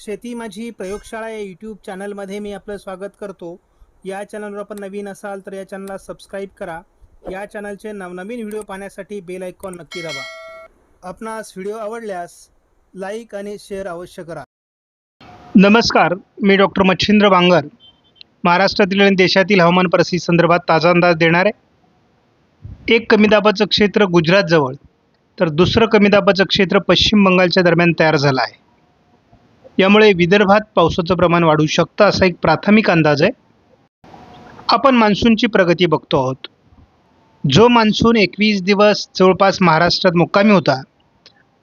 शेती माझी प्रयोगशाळा या यूट्यूब चॅनलमध्ये मी आपलं स्वागत करतो. या चॅनलवर आपण नवीन असाल तर या चॅनलला सबस्क्राईब करा. या चॅनलचे नवनवीन व्हिडिओ पाहण्यासाठी बेल आयकॉन नक्की दाबा. आपणास व्हिडिओ आवडल्यास लाईक आणि शेअर अवश्य करा. नमस्कार मी डॉक्टर मच्छिंद्र बांगर. महाराष्ट्रातील आणि देशातील हवामान परिस्थिती संदर्भात ताजा अंदाज देणार आहे एक कमी दाबाचं क्षेत्र गुजरातजवळ तर दुसरं कमी दाबाचं क्षेत्र पश्चिम बंगालच्या दरम्यान तयार झालं आहे. यामुळे विदर्भात पावसाचं प्रमाण वाढू शकतं असा एक प्राथमिक अंदाज आहे. आपण मान्सूनची प्रगती बघतो आहोत. जो मान्सून एकवीस दिवस जवळपास महाराष्ट्रात मुक्कामी होता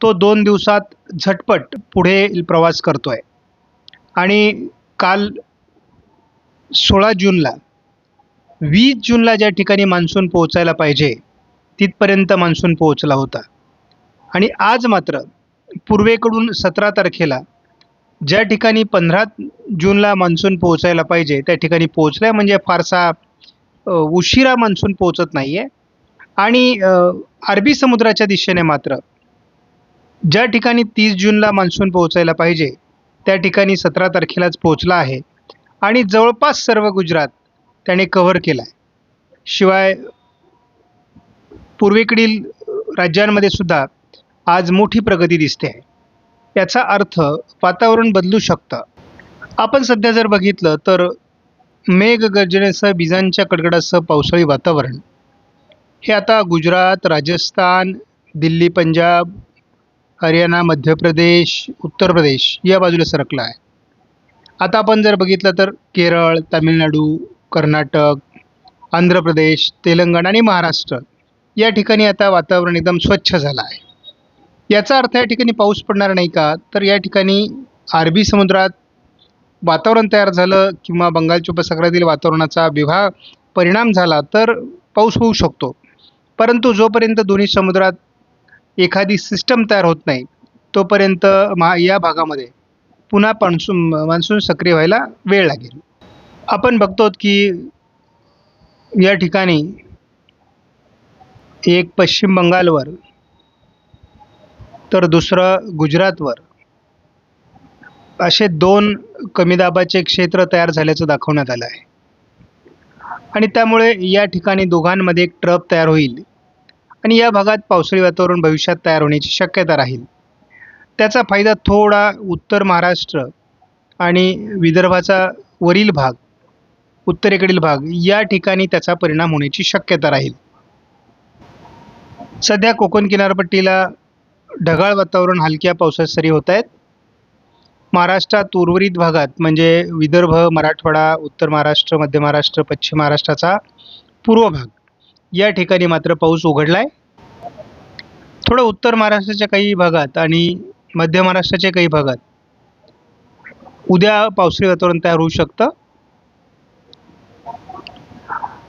तो दोन दिवसात झटपट पुढे प्रवास करतो आहे आणि काल सोळा जूनला वीस जूनला ज्या ठिकाणी मान्सून पोहोचायला पाहिजे तिथपर्यंत मान्सून पोहोचला होता. आणि आज मात्र पूर्वेकडून सतरा तारखेला ज्या ठिकाणी पंधरा जूनला मान्सून पोहोचायला पाहिजे त्या ठिकाणी पोहोचला आहे म्हणजे फारसा उशिरा मान्सून पोहोचत नाही आहे आणि अरबी समुद्राच्या दिशेने मात्र ज्या ठिकाणी तीस जूनला मान्सून पोहोचायला पाहिजे त्या ठिकाणी सतरा तारखेलाच पोहोचला आहे. आणि जवळपास सर्व गुजरात त्याने कव्हर केला आहे शिवाय पूर्वेकडील राज्यांमध्ये सुद्धा आज मोठी प्रगती दिसते आहे. याचा अर्थ वातावरण बदलू शकतं. आपण सध्या जर बघितलं तर मेघ गर्जनेसह विजांच्या कडकडासह पावसाळी वातावरण. हे आता गुजरात राजस्थान दिल्ली पंजाब हरियाणा मध्य प्रदेश उत्तर प्रदेश या बाजूला सरकलं आहे. आता आपण जर बघितलं तर केरळ तामिळनाडू कर्नाटक आंध्र प्रदेश तेलंगणा आणि महाराष्ट्र या ठिकाणी आता वातावरण एकदम स्वच्छ झालं आहे. याचा अर्थ या ठिकाणी पाऊस पडणार नाही का? तर या ठिकाणी अरबी समुद्रात वातावरण तयार झालं किंवा बंगालच्या उपसागरातील वातावरणाचा विभाग परिणाम झाला तर पाऊस होऊ शकतो. परंतु जोपर्यंत दोन्ही समुद्रात एखादी सिस्टम तयार होत नाही तोपर्यंत महा या भागामध्ये पुन्हा मान्सून मान्सून सक्रिय व्हायला वेळ लागेल. आपण बघतो की या ठिकाणी एक पश्चिम बंगालवर तर दुसरं गुजरातवर. असे दोन कमी दाबाचे क्षेत्र तयार झाल्याचं दाखवण्यात आलं आहे. आणि त्यामुळे या ठिकाणी दोघांमध्ये एक ट्रप तयार होईल. आणि या भागात पावसाळी वातावरण भविष्यात तयार होण्याची शक्यता राहील. त्याचा फायदा थोडा उत्तर महाराष्ट्र आणि विदर्भाचा वरील भाग उत्तरेकडील भाग या ठिकाणी त्याचा परिणाम होण्याची शक्यता राहील. सध्या कोकण किनारपट्टीला ढगाळ वातावरण हलक्या पावसाच्या सरी होत आहेत. महाराष्ट्रात उर्वरित भागात म्हणजे विदर्भ मराठवाडा उत्तर महाराष्ट्र मध्य महाराष्ट्र पश्चिम महाराष्ट्राचा पूर्व भाग या ठिकाणी मात्र पाऊस उघडला आहे थोडं उत्तर महाराष्ट्राच्या काही भागात आणि मध्य महाराष्ट्राच्या काही भागात उद्या पावसाळी वातावरण तयार होऊ शकतं.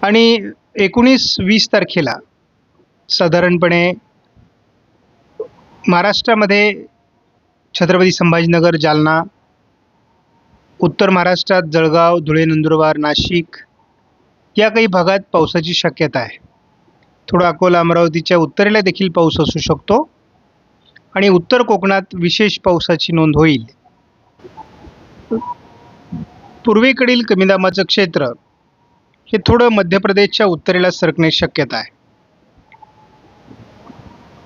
आणि एकोणीस वीस तारखेला साधारणपणे महाराष्ट्रामध्ये छत्रपती संभाजीनगर जालना उत्तर महाराष्ट्रात जळगाव धुळे नंदुरबार नाशिक या काही भागात पावसाची शक्यता आहे. थोडं अकोला अमरावतीच्या उत्तरेला देखील पाऊस असू शकतो आणि उत्तर कोकणात विशेष पावसाची नोंद होईल. पूर्वेकडील कमी क्षेत्र हे थोडं मध्य प्रदेशच्या उत्तरेला सरकण्याची शक्यता आहे.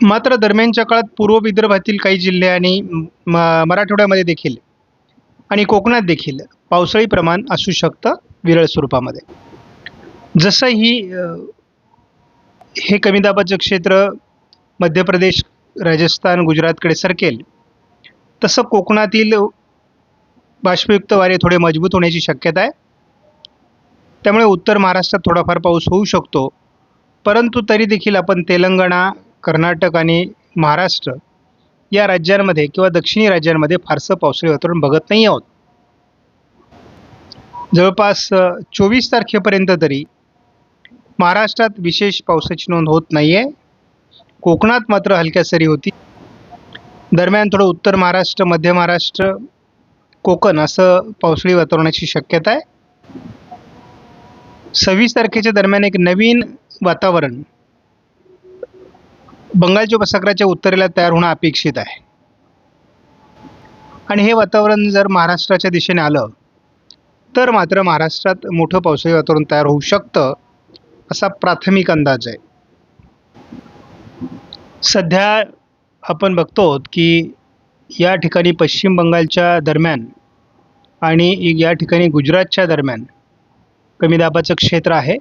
मात्र दरम्यानच्या काळात पूर्व विदर्भातील काही जिल्हे आणि म मराठवाड्यामध्ये देखील आणि कोकणात देखील पावसाळी प्रमाण असू शकतं विरळ स्वरूपामध्ये. जसं ही हे कमी दाबाचं क्षेत्र मध्य प्रदेश राजस्थान गुजरातकडे सरकेल तसं कोकणातील बाष्पयुक्त वारे थोडे मजबूत होण्याची शक्यता आहे. त्यामुळे उत्तर महाराष्ट्रात थोडाफार पाऊस होऊ शकतो. परंतु तरी देखील आपण तेलंगणा कर्नाटक आणि महाराष्ट्र या राज्यांमध्ये किंवा दक्षिणी राज्यांमध्ये फारसं पावसाळी वातावरण बघत नाही आहोत. जवळपास चोवीस तारखेपर्यंत तरी महाराष्ट्रात विशेष पावसाची नोंद होत नाही आहे कोकणात मात्र हलक्या सरी होती. दरम्यान थोडं उत्तर महाराष्ट्र मध्य महाराष्ट्र कोकण असं पावसाळी वातावरणाची शक्यता आहे. सव्वीस तारखेच्या दरम्यान एक नवीन वातावरण बंगालच्या उपसागराच्या उत्तरेला तयार होणं अपेक्षित आहे. आणि हे वातावरण जर महाराष्ट्राच्या दिशेने आलं तर मात्र महाराष्ट्रात मोठं पावसाळी वातावरण तयार होऊ शकतं असा प्राथमिक अंदाज आहे. सध्या आपण बघतो की या ठिकाणी पश्चिम बंगालच्या दरम्यान आणि या ठिकाणी गुजरातच्या दरम्यान कमी दाबाचं क्षेत्र आहे.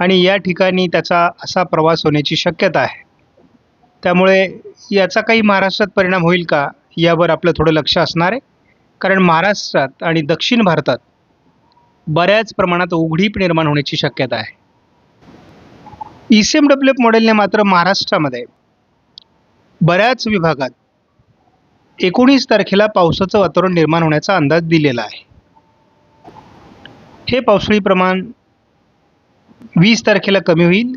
आणि या ठिकाणी त्याचा असा प्रवास होण्याची शक्यता आहे. त्यामुळे याचा काही महाराष्ट्रात परिणाम होईल का यावर आपलं थोडं लक्ष असणार आहे. कारण महाराष्ट्रात आणि दक्षिण भारतात बऱ्याच प्रमाणात उघडीप निर्माण होण्याची शक्यता आहे. E C M W F मॉडेलने मात्र महाराष्ट्रामध्ये बऱ्याच विभागात एकोणीस तारखेला पावसाचं वातावरण निर्माण होण्याचा अंदाज दिलेला आहे. हे पावसाळी प्रमाण वीस तारखेला कमी होईल.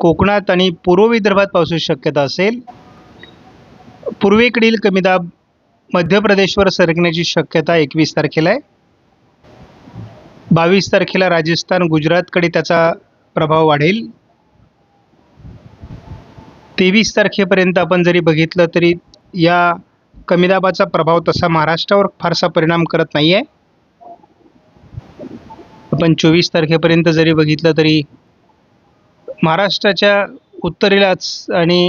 कोकणात आणि पूर्व विदर्भात पावसाची शक्यता असेल. पूर्वेकडील कमी दाब मध्य प्रदेशवर सरकण्याची शक्यता एकवीस तारखेला आहे. बावीस तारखेला राजस्थान गुजरातकडे त्याचा प्रभाव वाढेल. तेवीस तारखेपर्यंत आपण जरी बघितलं तरी या कमी दाबाचा प्रभाव तसा महाराष्ट्रावर फारसा परिणाम करत नाही आहे आपण चोवीस तारखेपर्यंत जरी बघितलं तरी महाराष्ट्राच्या उत्तरेलाच आणि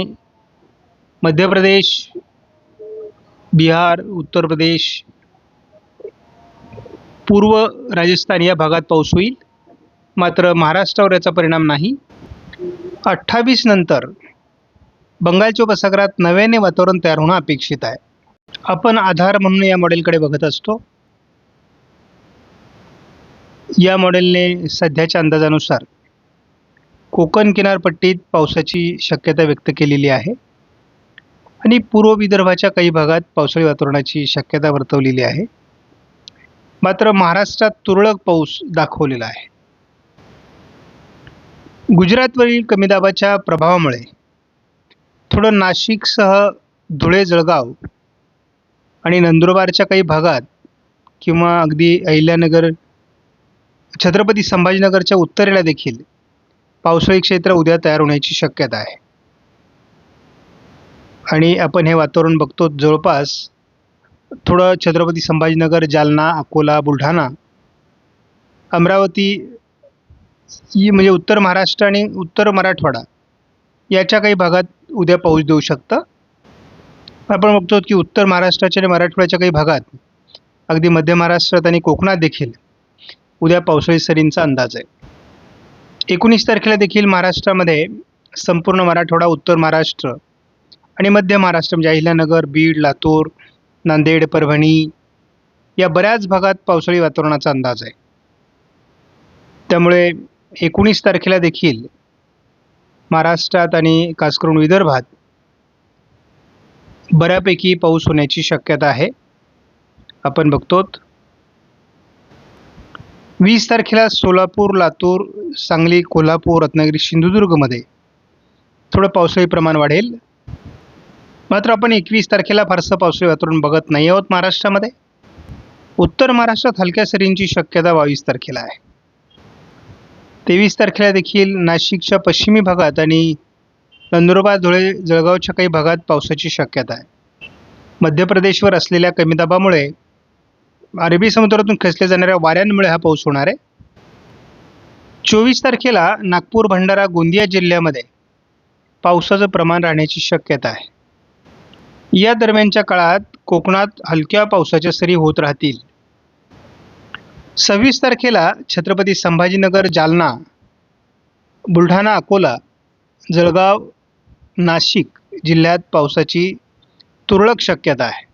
मध्य प्रदेश बिहार उत्तर प्रदेश पूर्व राजस्थान या भागात पाऊस होईल. मात्र महाराष्ट्रावर याचा परिणाम नाही. अठ्ठावीस नंतर बंगालच्या उपसागरात नव्याने वातावरण तयार होणं अपेक्षित आहे. आपण आधार म्हणून या मॉडेलकडे बघत असतो. या मॉडेलने सध्याच्या अंदाजानुसार कोकण किनारपट्टीत पावसाची शक्यता व्यक्त केलेली आहे. आणि पूर्व विदर्भाच्या काही भागात पावसाळी वातावरणाची शक्यता वर्तवलेली आहे. मात्र महाराष्ट्रात तुरळक पाऊस दाखवलेला आहे. गुजरातवरील कमी दाबाच्या प्रभावामुळे थोडं नाशिकसह धुळे जळगाव आणि नंदुरबारच्या काही भागात किंवा अगदी अहिल्यानगर छत्रपती संभाजीनगरच्या उत्तरेला देखील पावसाळी क्षेत्र उद्या तयार होण्याची शक्यता आहे. आणि आपण हे वातावरण बघतो जवळपास थोडं छत्रपती संभाजीनगर जालना अकोला बुलढाणा अमरावती ही म्हणजे उत्तर महाराष्ट्र आणि उत्तर मराठवाडा याच्या काही भागात उद्या पाऊस देऊ शकतं. आपण बघतो की उत्तर महाराष्ट्राच्या आणि मराठवाड्याच्या काही भागात अगदी मध्य महाराष्ट्रात आणि कोकणात देखील उद्या पावसाळी सरींचा अंदाज आहे. एकोणीस तारखेला देखील महाराष्ट्रामध्ये संपूर्ण मराठवाडा उत्तर महाराष्ट्र आणि मध्य महाराष्ट्र म्हणजे अहिल्यानगर बीड लातूर नांदेड परभणी या बऱ्याच भागात पावसाळी वातावरणाचा अंदाज आहे. त्यामुळे एकोणीस तारखेला देखील महाराष्ट्रात आणि खास करून विदर्भात बऱ्यापैकी पाऊस होण्याची शक्यता आहे. आपण बघतो वीस तारखेला सोलापूर लातूर सांगली कोल्हापूर रत्नागिरी सिंधुदुर्गमध्ये थोडं पावसाळी प्रमाण वाढेल. मात्र आपण एकवीस तारखेला फारसं पावसाळी वातावरण बघत नाही आहोत महाराष्ट्रामध्ये. उत्तर महाराष्ट्रात हलक्या सरींची शक्यता बावीस तारखेला आहे. तेवीस तारखेला देखील नाशिकच्या पश्चिमी भागात आणि नंदुरबार धुळे जळगावच्या काही भागात पावसाची शक्यता आहे. मध्य प्रदेशवर असलेल्या कमी दाबामुळे अरबी समुद्रातून खेचल्या जाणाऱ्या वाऱ्यांमुळे हा पाऊस होणार आहे. चोवीस तारखेला नागपूर भंडारा गोंदिया जिल्ह्यामध्ये पावसाचं प्रमाण राहण्याची शक्यता आहे. या दरम्यानच्या काळात कोकणात हलक्या पावसाच्या सरी होत राहतील. सव्वीस तारखेला छत्रपती संभाजीनगर जालना बुलढाणा अकोला जळगाव नाशिक जिल्ह्यात पावसाची तुरळक शक्यता आहे.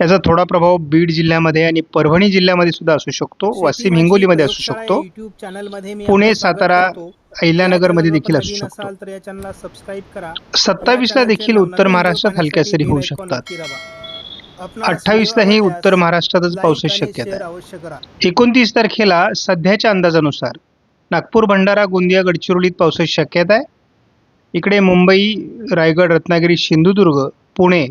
याचा थोडा प्रभाव बीड जिल्ह्यामध्ये आणि परभणी जिल्ह्यामध्ये सुद्धा असू शकतो वाशिम हिंगोलीमध्ये असू शकतो पुणे, सातारा. अहिल्यानगरमध्ये देखील असू शकतो. सत्तावीसला देखील उत्तर महाराष्ट्रात हलक्या सरी होऊ शकतात. अठ्ठावीसला ही उत्तर महाराष्ट्रातच पावसाची शक्यता आहे. एकोणतीस तारखेला सध्याच्या अंदाजानुसार नागपूर भंडारा गोंदिया गडचिरोलीत पावसाची शक्यता आहे. इकडे मुंबई रायगड रत्नागिरी सिंधुदुर्ग पुणे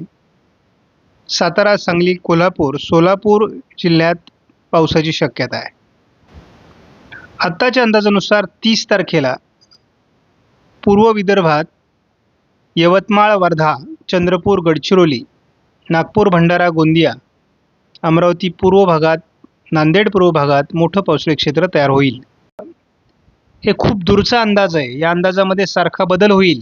सातारा सांगली कोल्हापूर सोलापूर जिल्ह्यात पावसाची शक्यता आहे. आत्ताच्या अंदाजानुसार तीस तारखेला पूर्व विदर्भात यवतमाळ वर्धा चंद्रपूर गडचिरोली नागपूर भंडारा गोंदिया अमरावती पूर्व भागात नांदेड पूर्व भागात मोठं पावसाळी क्षेत्र तयार होईल. हे खूप दूरचा अंदाज आहे. या अंदाजामध्ये सारखा बदल होईल.